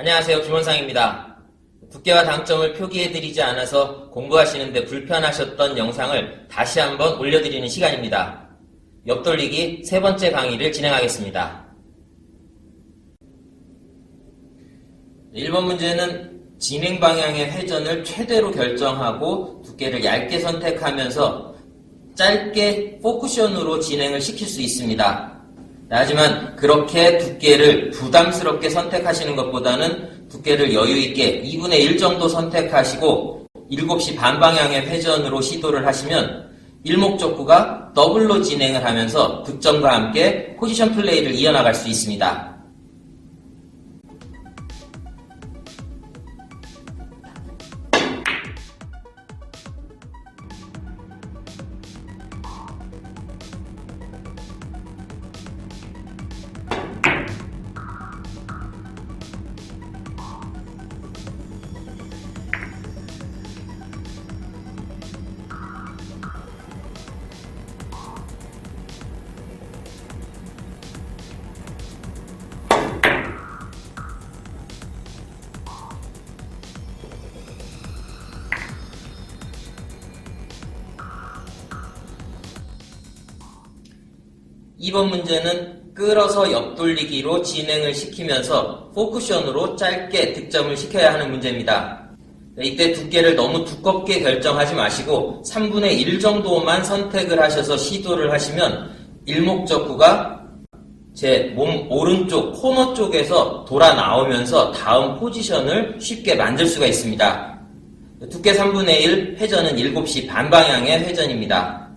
안녕하세요. 김원상입니다. 두께와 당점을 표기해드리지 않아서 공부하시는데 불편하셨던 영상을 다시 한번 올려드리는 시간입니다. 옆돌리기 세 번째 강의를 진행하겠습니다. 1번 문제는 진행 방향의 회전을 최대로 결정하고 두께를 얇게 선택하면서 짧게 포쿠션으로 진행을 시킬 수 있습니다. 하지만 그렇게 두께를 부담스럽게 선택하시는 것보다는 두께를 여유있게 2분의 1 정도 선택하시고 7시 반 방향의 회전으로 시도를 하시면 일목적구가 더블로 진행을 하면서 득점과 함께 포지션 플레이를 이어나갈 수 있습니다. 2번 문제는 끌어서 옆돌리기로 진행을 시키면서 포쿠션으로 짧게 득점을 시켜야 하는 문제입니다. 이때 두께를 너무 두껍게 결정하지 마시고 3분의 1 정도만 선택을 하셔서 시도를 하시면 일목적구가 제 몸 오른쪽 코너 쪽에서 돌아 나오면서 다음 포지션을 쉽게 만들 수가 있습니다. 두께 3분의 1, 회전은 7시 반 방향의 회전입니다.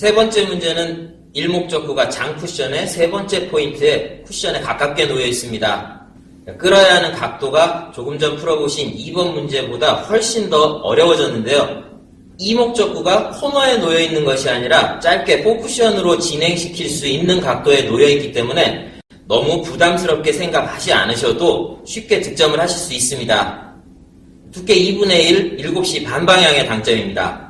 세 번째 문제는 일목적구가 장 쿠션의 세 번째 포인트에 쿠션에 가깝게 놓여 있습니다. 끌어야 하는 각도가 조금 전 풀어보신 2번 문제보다 훨씬 더 어려워졌는데요. 이목적구가 코너에 놓여 있는 것이 아니라 짧게 포쿠션으로 진행시킬 수 있는 각도에 놓여 있기 때문에 너무 부담스럽게 생각하지 않으셔도 쉽게 득점을 하실 수 있습니다. 두께 2분의 1, 7시 반 방향의 당점입니다.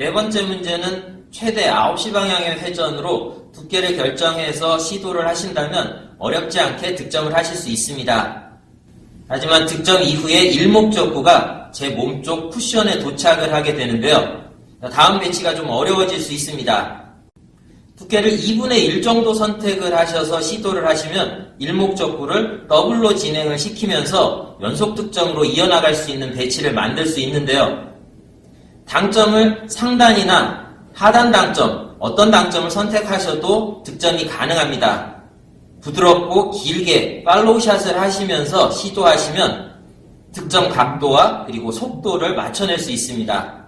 네 번째 문제는 최대 9시 방향의 회전으로 두께를 결정해서 시도를 하신다면 어렵지 않게 득점을 하실 수 있습니다. 하지만 득점 이후에 일목적구가 제 몸쪽 쿠션에 도착을 하게 되는데요. 다음 배치가 좀 어려워질 수 있습니다. 두께를 2분의 1 정도 선택을 하셔서 시도를 하시면 일목적구를 더블로 진행을 시키면서 연속 득점으로 이어나갈 수 있는 배치를 만들 수 있는데요. 당점을 상단이나 하단 당점, 어떤 당점을 선택하셔도 득점이 가능합니다. 부드럽고 길게 팔로우샷을 하시면서 시도하시면 득점 각도와 그리고 속도를 맞춰낼 수 있습니다.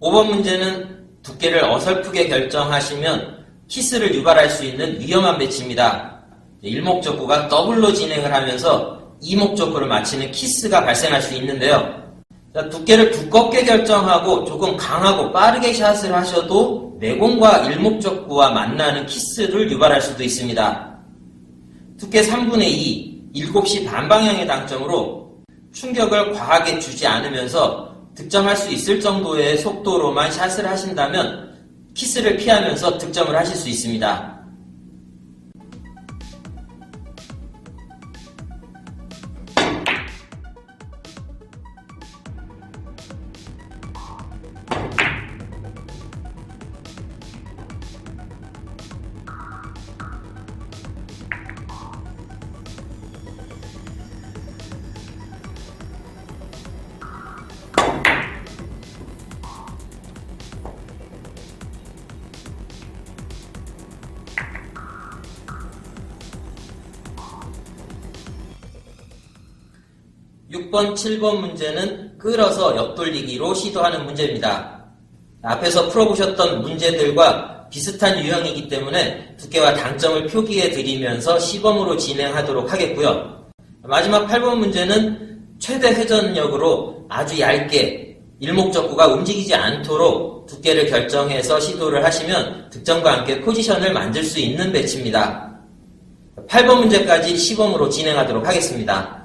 5번 문제는 두께를 어설프게 결정하시면 키스를 유발할 수 있는 위험한 배치입니다. 일목적구가 더블로 진행을 하면서 이목적구를 마치는 키스가 발생할 수 있는데요. 자, 두께를 두껍게 결정하고 조금 강하고 빠르게 샷을 하셔도 내공과 일목적구와 만나는 키스를 유발할 수도 있습니다. 두께 3분의 2, 7시 반 방향의 당점으로 충격을 과하게 주지 않으면서 득점할 수 있을 정도의 속도로만 샷을 하신다면 키스를 피하면서 득점을 하실 수 있습니다. 육번 7번 문제는 끌어서 옆돌리기로 시도하는 문제입니다. 앞에서 풀어보셨던 문제들과 비슷한 유형이기 때문에 두께와 당점을 표기해 드리면서 시범으로 진행하도록 하겠고요. 마지막 8번 문제는 최대 회전력으로 아주 얇게 일목적구가 움직이지 않도록 두께를 결정해서 시도를 하시면 득점과 함께 포지션을 만들 수 있는 배치입니다. 8번 문제까지 시범으로 진행하도록 하겠습니다.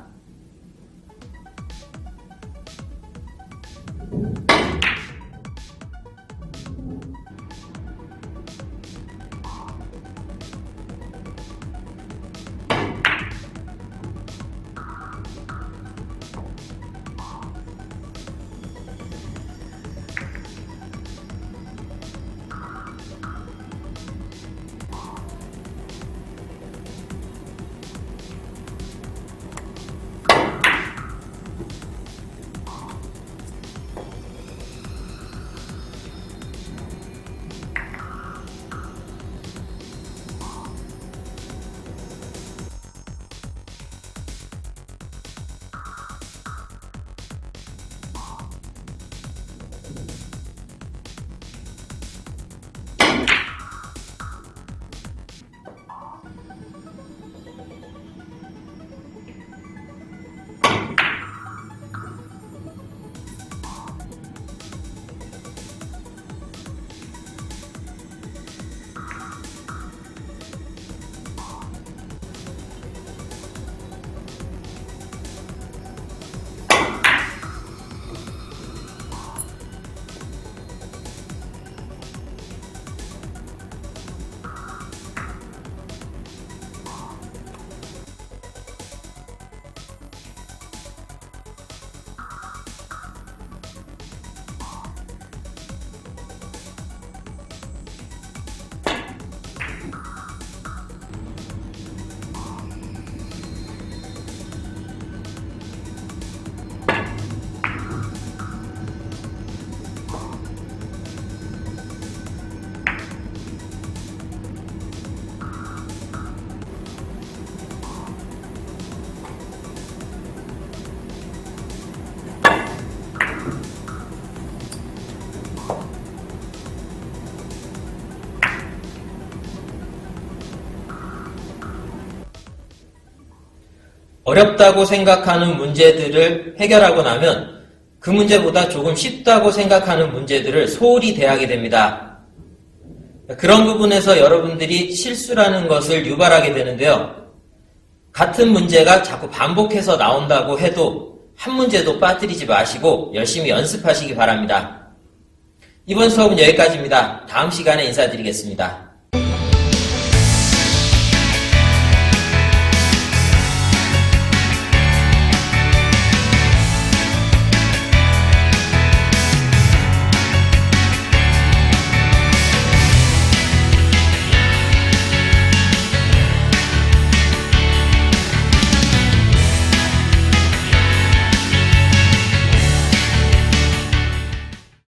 어렵다고 생각하는 문제들을 해결하고 나면 그 문제보다 조금 쉽다고 생각하는 문제들을 소홀히 대하게 됩니다. 그런 부분에서 여러분들이 실수라는 것을 유발하게 되는데요. 같은 문제가 자꾸 반복해서 나온다고 해도 한 문제도 빠뜨리지 마시고 열심히 연습하시기 바랍니다. 이번 수업은 여기까지입니다. 다음 시간에 인사드리겠습니다.